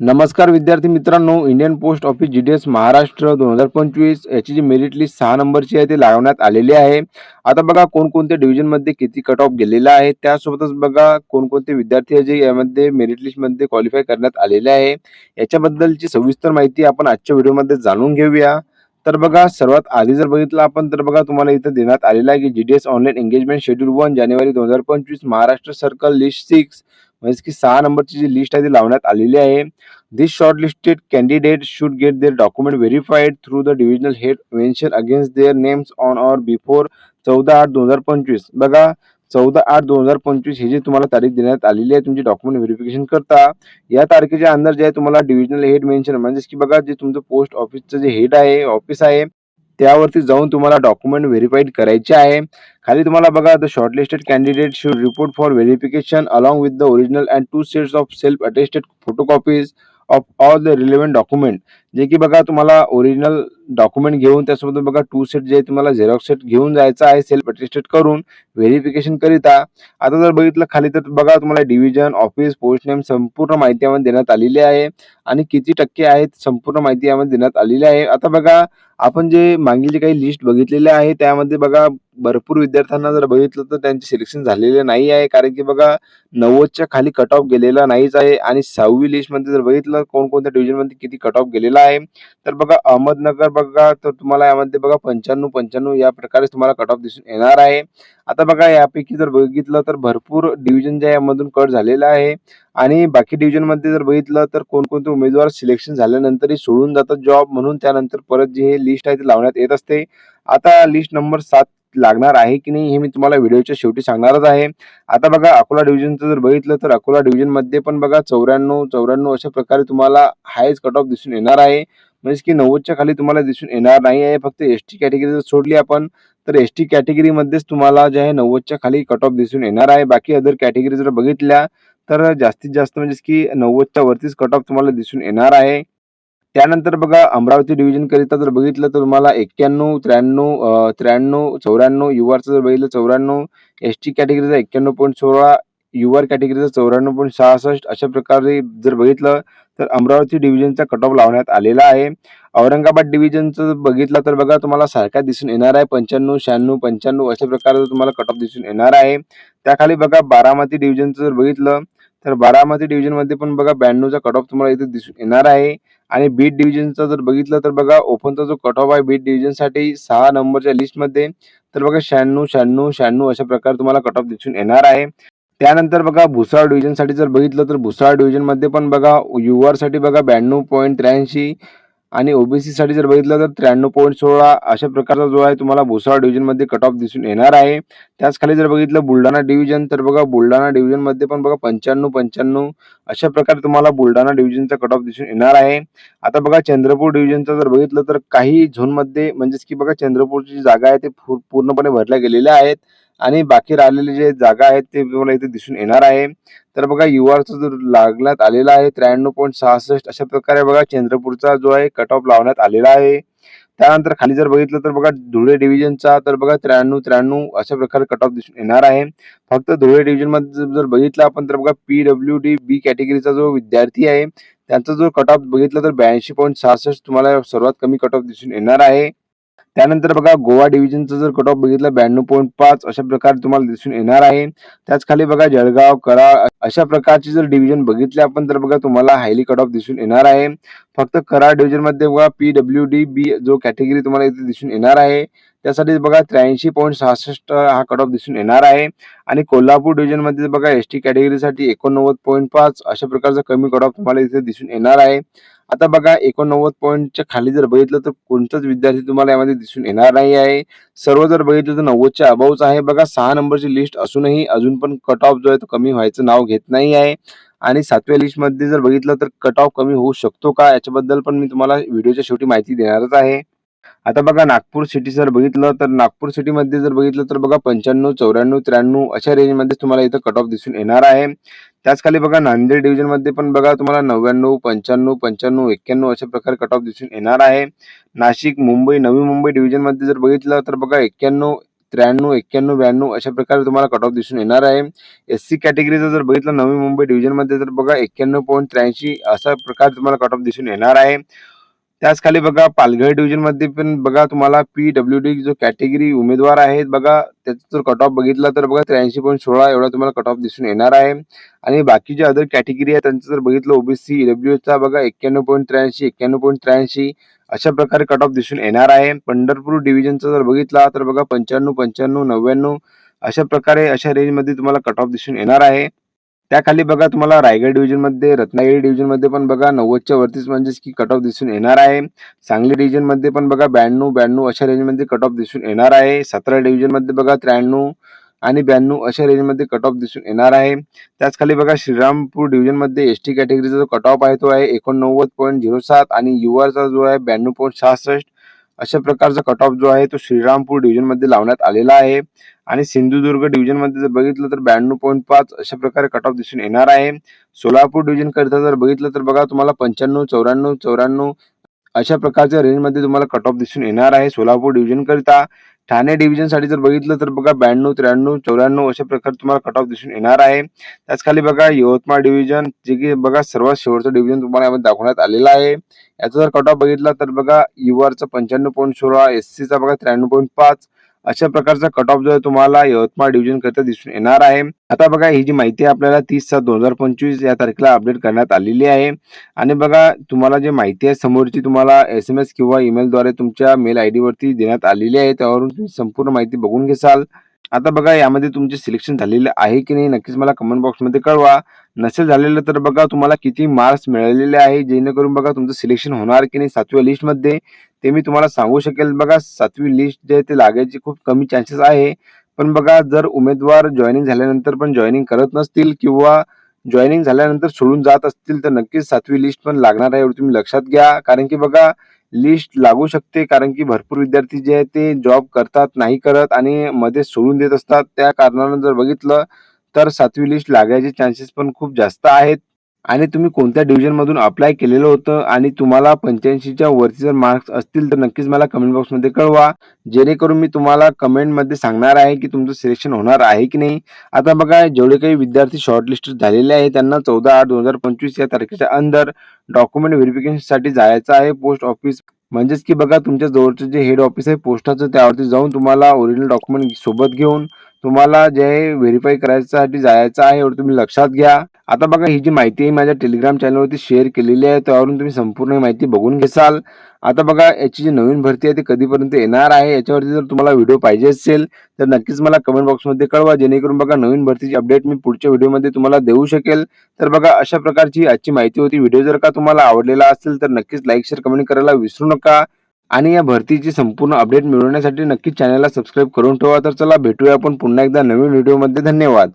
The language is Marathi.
नमस्कार विद्यार्थी मित्रांनो Indian post office G D S Maharashtra दोन हजार पंचवीस याची जी मेरिट लिस्ट सहा नंबरची आहे ती लावण्यात आलेली आहे. आता बघा कोणकोणत्या डिव्हिजनमध्ये किती कट ऑफ गेलेला आहे त्यासोबतच बघा कोणकोणते विद्यार्थी आहे जे यामध्ये मेरिट लिस्टमध्ये क्वालिफाय करण्यात आलेले आहे. याच्याबद्दलची सविस्तर माहिती आपण आजच्या व्हिडिओमध्ये जाणून घेऊया. तर बघा सर्वात आधी जर बघितलं आपण तर बघा तुम्हाला इथं देण्यात आलेलं आहे की G D S online engagement schedule one जानेवारी दोन हजार पंचवीस महाराष्ट्र सर्कल लिस्ट सिक्स म्हणजे की सहा नंबरची जी लिस्ट आहे ती लावण्यात आलेली आहे. This shortlisted candidate should get their document verified through the divisional head mention against their names on or before चौदा आठ दोन हजार पंचवीस. बघा चौदा आठ दोन हजार पंचवीस ही जी तुम्हाला तारीख देण्यात आलेली आहे तुमची डॉक्युमेंट व्हेरिफिकेशन करता या तारखेच्या अंदर जे आहे तुम्हाला डिव्हिजनल हेड मेन्शन म्हणजेच की बघा जे तुमचं पोस्ट ऑफिसचं जे हेड आहे ऑफिस आहे त्यावरती जाऊन तुम्हाला डॉक्युमेंट व्हेरीफाईड करायचे आहे. खाली तुम्हाला बघा the shortlisted candidate should report for verification along with the original and two sets of self attested photocopies of all the relevant document जे की बघा तुम्हाला ओरिजिनल डॉक्युमेंट घेऊन त्यासोबत बघा टू सेट जे तुम्हाला झेरॉक्स सेट घेऊन जायचं आहे सेल्फ अटेस्टेड करून व्हेरिफिकेशन करिता. आता जर बघितलं खाली तर बघा तुम्हाला डिव्हिजन ऑफिस पोस्ट नेम संपूर्ण माहिती यामध्ये देण्यात आलेली आहे. आणि किती टक्के आहेत संपूर्ण माहिती यामध्ये देण्यात आलेली आहे. आता बघा आपण जे मागील जे काही लिस्ट बघितलेले आहे त्यामध्ये बघा भरपूर विद्यार्थ्यांना जर बघितलं तर त्यांचे सिलेक्शन झालेले नाही आहे. कारण की बघा नव्वदच्या खाली कट ऑफ गेलेला नाहीच आहे. आणि सहावी लिस्टमध्ये जर बघितलं कोणकोणत्या डिव्हिजनमध्ये किती कट ऑफ गेलेला आहे. तर बघा अहमदनगर बघा तर तुम्हाला यामध्ये बघा पंच्याण्णव पंच्याण्णव या प्रकारे तुम्हाला कट ऑफ दिसून येणार आहे. आता बघा यापैकी जर बघितलं तर भरपूर डिव्हिजन ज्या यामधून कट झालेला आहे. आणि बाकी डिव्हिजनमध्ये जर बघितलं तर कोणकोणते उमेदवार सिलेक्शन झाल्यानंतरही सोडून जातात जॉब म्हणून त्यानंतर परत जे हे लिस्ट आहे ती लावण्यात येत असते. आता लिस्ट नंबर सात लागणार आहे की नाही हे मी तुम्हाला व्हिडिओच्या शेवटी सांगणारच आहे. आता बघा अकोला डिव्हिजनचं जर बघितलं तर अकोला डिव्हिजनमध्ये पण बघा चौऱ्याण्णव चौऱ्याण्णव अशा प्रकारे तुम्हाला हायच कट ऑफ दिसून येणार आहे. म्हणजे की नव्वदच्या खाली तुम्हाला दिसून येणार नाही आहे. फक्त एस टी कॅटेगरी जर सोडली आपण तर एस टी कॅटेगरीमध्येच तुम्हाला जे आहे नव्वदच्या खाली कट ऑफ दिसून येणार आहे. बाकी अदर कॅटेगरी जर बघितल्या तर जास्तीत जास्त म्हणजे की नव्वदच्या वरतीच कट ऑफ तुम्हाला दिसून येणार आहे. त्यानंतर बघा अमरावती डिव्हिजनकरिता जर बघितलं तर तुम्हाला एक्क्याण्णव त्र्याण्णव त्र्याण्णव चौऱ्याण्णव युवाचं जर बघितलं चौऱ्याण्णव एस टी कॅटेगरीचा एक्क्याण्णव पॉईंट सोळा युवर कॅटेगरीचा चौऱ्याण्णव पॉईंट सहासष्ट अशा प्रकारे जर बघितलं तर अमरावती डिव्हिजनचा कट ऑफ लावण्यात आलेला आहे. औरंगाबाद डिव्हिजनचं जर बघितलं तर बघा तुम्हाला सारखा दिसून येणार आहे. पंच्याण्णव शहाण्णव पंच्याण्णव अशा प्रकारे तुम्हाला कट ऑफ दिसून येणार आहे. त्याखाली बघा बारामती डिव्हिजनचं जर बघितलं तर बारामती डिव्हिजनमध्ये पण बघा ब्याण्णवचा कट ऑफ तुम्हाला इथे दिसून येणार आहे. आणि बीट डिव्हिजनचा जर बघितलं तर बघा ओपनचा जो कट ऑफ आहे बीट डिव्हिजनसाठी सहा नंबरच्या लिस्टमध्ये तर बघा शहाण्णव शहाण्णव शहाण्णव अशा प्रकारे तुम्हाला कट ऑफ दिसून येणार आहे. त्यानंतर बघा भुसाळ डिव्हिजनसाठी जर बघितलं तर भुसाळ डिव्हिजनमध्ये पण बघा युवरसाठी बघा ब्याण्णव पॉईंट त्र्याऐंशी आणि ओबीसीसाठी जर बघितलं तर त्र्याण्णव पॉईंट सोळा अशा प्रकारचा जो आहे तुम्हाला भुसाळ डिव्हिजनमध्ये कट ऑफ दिसून येणार आहे. त्याच खाली जर बघितलं बुलढाणा डिव्हिजन तर बघा बुलढाणा डिव्हिजनमध्ये पण बघा पंच्याण्णव पंच्याण्णव अशा प्रकारे तुम्हाला बुलढाणा डिव्हिजनचा कट ऑफ दिसून येणार आहे. आता बघा चंद्रपूर डिव्हिजनचं जर बघितलं तर काही झोनमध्ये म्हणजेच की बघा चंद्रपूरची जी जागा आहे ते पूर्णपणे भरल्या गेलेल्या आहेत. आणि बाकी राहिलेले जे जागा आहेत ते तुम्हाला इथे दिसून येणार आहे. तर बघा युआरचं जर लागण्यात आलेला आहे त्र्याण्णव पॉईंट सहासष्ट अशा प्रकारे बघा चंद्रपूरचा जो आहे कट ऑफ लावण्यात आलेला आहे. त्यानंतर खाली जर बघितलं तर बघा धुळे डिव्हिजनचा तर बघा त्र्याण्णव त्र्याण्णव अशा प्रकारे कट ऑफ दिसून येणार आहे. फक्त धुळे डिव्हिजनमध्ये जर- बघितलं आपण तर बघा पी डब्ल्यू डी बी कॅटेगरीचा जो विद्यार्थी आहे त्यांचा जो कट ऑफ बघितलं तर ब्याऐंशी पॉईंट सहासष्ट तुम्हाला सर्वात कमी कट ऑफ दिसून येणार आहे. त्यानंतर बघा गोवा डिव्हिजनचा जर कट ऑफ बघितला ब्याण्णव पॉईंट पाच अशा प्रकारे तुम्हाला दिसून येणार आहे. त्याच खाली बघा जळगाव कराड अशा प्रकारची जर डिव्हिजन बघितले आपण तर बघा तुम्हाला हायली कट ऑफ दिसून येणार आहे. फक्त कराड डिव्हिजनमध्ये बघा पी डब्ल्यू डी बी जो कॅटेगरी तुम्हाला इथे दिसून येणार आहे. त्यासाठी बघा त्र्याऐंशी पॉईंट सहासष्ट हा कट ऑफ दिसून येणार आहे. आणि कोल्हापूर डिव्हिजनमध्ये बघा एस टी कॅटेगरीसाठी एकोणनव्वद पॉईंट पाच अशा प्रकारचा कमी कट ऑफ तुम्हाला इथे दिसून येणार आहे. आता बघा एकोणनव्वद पॉईंटच्या खाली जर बघितलं तर कोणताच विद्यार्थी तुम्हाला यामध्ये दिसून येणार नाही आहे. सर्व जर बघितलं तर नव्वदच्या अबावच आहे. बघा सहा नंबरची लिस्ट असूनही अजून पण कट ऑफ जो आहे तो कमी व्हायचं नाव घेत नाही आहे. आणि सातव्या लिस्टमध्ये जर बघितलं तर कट ऑफ कमी होऊ शकतो का? याच्याबद्दल पण मी तुम्हाला व्हिडिओच्या शेवटी माहिती देणारच आहे. आता बघा नागपूर सिटी जर बघितलं तर नागपूर सिटीमध्ये जर बघितलं तर बघा पंच्याण्णव चौऱ्याण्णव त्र्याण्णव अशा रेंजमध्ये तुम्हाला इथं कट ऑफ दिसून येणार आहे. त्याच खाली बघा नांदेड डिव्हिजनमध्ये पण बघा तुम्हाला नव्याण्णव पंच्याण्णव पंच्याण्णव एक्क्याण्णव अशा प्रकारे कट ऑफ दिसून येणार आहे. नाशिक मुंबई नवी मुंबई डिव्हिजनमध्ये जर बघितलं तर बघा एक्क्याण्णव त्र्याण्णव एक्क्याण्णव ब्याण्णव अशा प्रकारे तुम्हाला कट ऑफ दिसून येणार आहे. एस सी कॅटेगरीचं जर बघितलं नवी मुंबई डिव्हिजनमध्ये तर बघा एक्क्याण्णव पॉईंट त्र्याऐंशी असा प्रकार तुम्हाला कट ऑफ दिसून येणार आहे. त्याच खाली बघा पालघर डिव्हिजनमध्ये पण बघा तुम्हाला पी डब्ल्यू डी जो कॅटेगरी उमेदवार आहेत बघा त्याचा जर कट ऑफ बघितला तर बघा त्र्याऐंशी पॉईंट सोळा एवढा तुम्हाला कट ऑफ दिसून येणार आहे. आणि बाकीचे अदर कॅटेगरी आहे त्यांचं जर बघितलं ओबीसी डब्ल्यू चा बघा एक्क्याण्णव पॉईंट त्र्याऐंशी एक्क्याण्णव पॉईंट त्र्याऐंशी अशा प्रकारे कट ऑफ दिसून येणार आहे. पंढरपूर डिव्हिजनचा जर बघितला तर बघा पंच्याण्णव पंच्याण्णव नव्याण्णव अशा प्रकारे अशा रेंजमध्ये तुम्हाला कट ऑफ दिसून येणार आहे. त्याखाली बघा तुम्हाला रायगड डिव्हिजनमध्ये रत्नागिरी डिव्हिजनमध्ये पण बघा नव्वदच्या वरतीच म्हणजेच की कट ऑफ दिसून येणार आहे. सांगली डिव्हिजनमध्ये पण बघा ब्याण्णव ब्याण्णव अशा रेंजमध्ये कट ऑफ दिसून येणार आहे. सातारा डिव्हिजनमध्ये बघा त्र्याण्णव आणि ब्याण्णव अशा रेंजमध्ये कट ऑफ दिसून येणार आहे. त्याच खाली बघा श्रीरामपूर डिव्हिजनमध्ये एस टी कॅटेगरीचा जो कट ऑफ आहे तो आहे एकोणनव्वद पॉईंट झिरो सात आणि युआरचा जो आहे ब्याण्णव पॉईंट सहासष्ट. अशा प्रकारचा कट ऑफ जो आहे तो श्रीरामपूर डिव्हिजनमध्ये लावण्यात आलेला आहे. आणि सिंधुदुर्ग डिव्हिजनमध्ये जर बघितलं तर ब्याण्णव पॉईंट पाच अशा प्रकारे कट ऑफ दिसून येणार आहे. सोलापूर डिव्हिजन करता जर बघितलं तर बघा तुम्हाला पंच्याण्णव चौऱ्याण्णव चौऱ्याण्णव अशा प्रकारच्या रेंजमध्ये तुम्हाला कट ऑफ दिसून येणार आहे सोलापूर डिव्हिजनकरिता ठाणे डिव्हिजनसाठी जर बघितलं तर बघा ब्याण्णव त्र्याण्णव चौऱ्याण्णव अशा प्रकारे तुम्हाला कट ऑफ दिसून येणार आहे. त्याच खाली बघा यवतमाळ डिव्हिजन जे की बघा सर्वात शेवटचं डिव्हिजन तुम्हाला यामध्ये दाखवण्यात आलेलं आहे. याचा जर कट ऑफ बघितला तर बघा युआरचा पंच्याण्णव पॉईंट सोळा एस सीचा बघा त्र्याण्णव पॉईंट पाच अशा प्रकारचा कट ऑफ जो आहे तुम्हाला यवतमाळ डिव्हिजन करता दिसून येणार आहे. आता बघा ही जी माहिती आपल्याला तीस सात दोन हजार पंचवीस या तारखेला अपडेट करण्यात आलेली आहे. आणि बघा तुम्हाला जे माहिती आहे समोरची तुम्हाला एस एम एस किंवा ईमेलद्वारे तुमच्या मेल आय डी वरती देण्यात आलेली आहे. त्यावरून तुम्ही संपूर्ण माहिती बघून घेसाल. आता बघा यामध्ये तुमचे सिलेक्शन झालेले आहे की नाही नक्कीच मला कमेंट बॉक्समध्ये कळवा. नसेल झालेलं तर बघा तुम्हाला किती मार्क्स मिळालेले आहे जेणेकरून बघा तुमचं सिलेक्शन होणार की नाही सातव्या लिस्टमध्ये ते मी तुम्हाला सांगू शकेल. बघा सातवी लिस्ट जे आहे ते लागायची खूप कमी चान्सेस आहे. पण बघा जर उमेदवार जॉईनिंग झाल्यानंतर पण जॉईनिंग करत नसतील किंवा जॉईनिंग झाल्यानंतर सोडून जात असतील तर नक्कीच सातवी लिस्ट पण लागणार आहे एवढं तुम्ही लक्षात घ्या. कारण की बघा लिस्ट लागू शकते कारण की भरपूर विद्यार्थी जे आहेत ते जॉब करतात नाही करत आणि मध्ये सोडून देत असतात. त्या कारणानं जर बघितलं तर सातवी लिस्ट लागायचे चान्सेस पण खूप जास्त आहेत. आणि तुम्ही कोणत्या डिव्हिजनमधून अप्लाय केलेलं होतं आणि तुम्हाला पंच्याऐंशीच्या वरती जर मार्क्स असतील तर नक्कीच मला कमेंट बॉक्समध्ये कळवा. जेणेकरून मी तुम्हाला कमेंटमध्ये सांगणार आहे की तुमचं सिलेक्शन होणार आहे की नाही. आता बघा जेवढे काही विद्यार्थी शॉर्टलिस्ट झालेले आहे त्यांना चौदा आठ दोन हजार पंचवीस या तारखेच्या अंदर डॉक्युमेंट व्हेरिफिकेशनसाठी जायचं आहे पोस्ट ऑफिस म्हणजेच की बघा तुमच्या जवळचं जे हेड ऑफिस आहे पोस्टाचं त्यावरती जाऊन तुम्हाला ओरिजिनल डॉक्युमेंट सोबत घेऊन तुम्हाला जे व्हेरीफाय करायसाठी जायचं आहे एवढं तुम्ही लक्षात घ्या. आता बघा ही जी माहिती आहे माझ्या टेलिग्राम चॅनलवरती शेअर केलेली आहे त्यावरून तुम्ही संपूर्ण माहिती बघून घेसाल. आता बघा याची जी नवीन भरती आहे ती कधीपर्यंत येणार आहे याच्यावरती जर तुम्हाला व्हिडिओ पाहिजे असेल तर नक्कीच मला कमेंट बॉक्समध्ये कळवा जेणेकरून बघा नवीन भरतीची अपडेट मी पुढच्या व्हिडिओमध्ये तुम्हाला देऊ शकेल. तर बघा अशा प्रकारची आजची माहिती होती. व्हिडिओ जर का तुम्हाला आवडलेला असेल तर नक्कीच लाईक शेअर कमेंट करायला विसरू नका. आणि या भरतीची संपूर्ण अपडेट मिळवण्यासाठी नक्की चॅनलला सबस्क्राईब करून ठेवा. तर चला भेटूया आपण पुन्हा एकदा नवीन व्हिडिओमध्ये धन्यवाद.